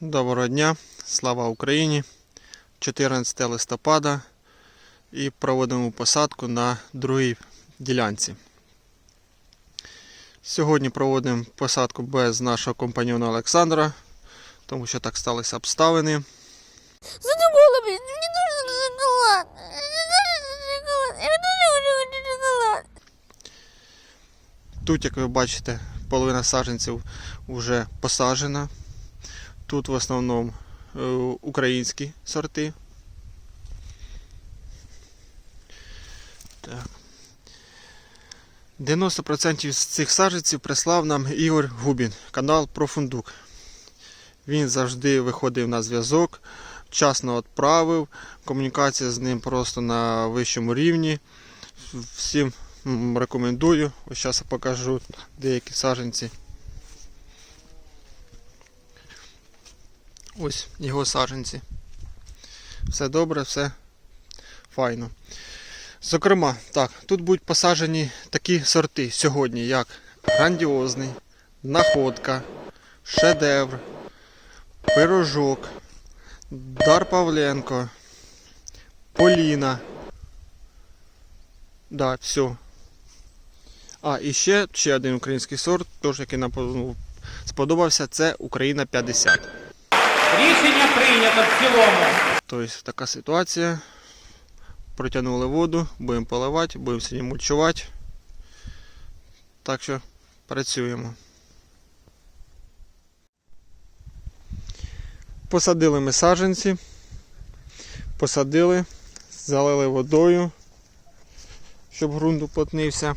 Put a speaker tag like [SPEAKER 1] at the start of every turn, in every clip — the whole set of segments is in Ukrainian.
[SPEAKER 1] Доброго дня, слава Україні! 14 листопада і проводимо посадку на другій ділянці. Сьогодні проводимо посадку без нашого компаньона Олександра, тому що так сталися обставини.
[SPEAKER 2] Задумала, шоколад. Шоколад.
[SPEAKER 1] Тут, як ви бачите, половина саджанців вже посаджена. Тут в основному е, українські сорти. Так. 90% з цих саджанців прислав нам Ігор Губін, канал про. Він завжди виходив на зв'язок, вчасно відправив. Комунікація з ним просто на вищому рівні. Всім рекомендую. Ось зараз покажу деякі саджанці. Ось його саджанці. Все добре, все файно. Зокрема, так, тут будуть посаджені такі сорти сьогодні, як грандіозний, находка, шедевр, пирожок, Дар Павленко, Поліна. Да, все. А, і ще, ще один український сорт, теж який нам сподобався, це Україна 50.
[SPEAKER 3] Рішення прийнято в цілому.
[SPEAKER 1] Тобто така ситуація. Протягнули воду, будемо поливати, будемо сьогодні мульчувати. Так що працюємо. Посадили ми саджанці, посадили, залили водою, щоб ґрунт уплотнився.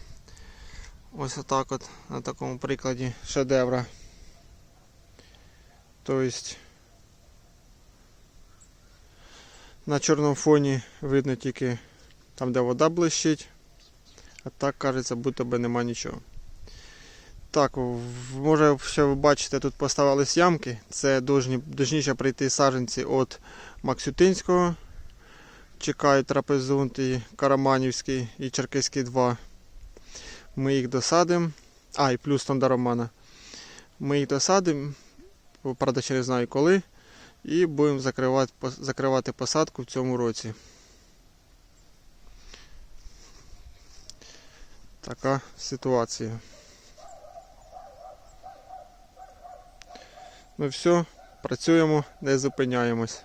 [SPEAKER 1] Ось отак от на такому прикладі шедевра. Тобто На чорному фоні видно тільки там, де вода блищить. А так кажеться, будто би нема нічого. Так, може ще ви бачите, тут поставились ямки. Це должніше прийти саджанці від Максютинського. Чекають трапезунти, Караманівський і Черкиський 2. Ми їх досадимо. А, і плюс там до Романа. Ми їх досадимо. Правда, ще не знаю коли і будемо закривати, закривати посадку в цьому році. Така ситуація. Ну все, працюємо, не зупиняємось.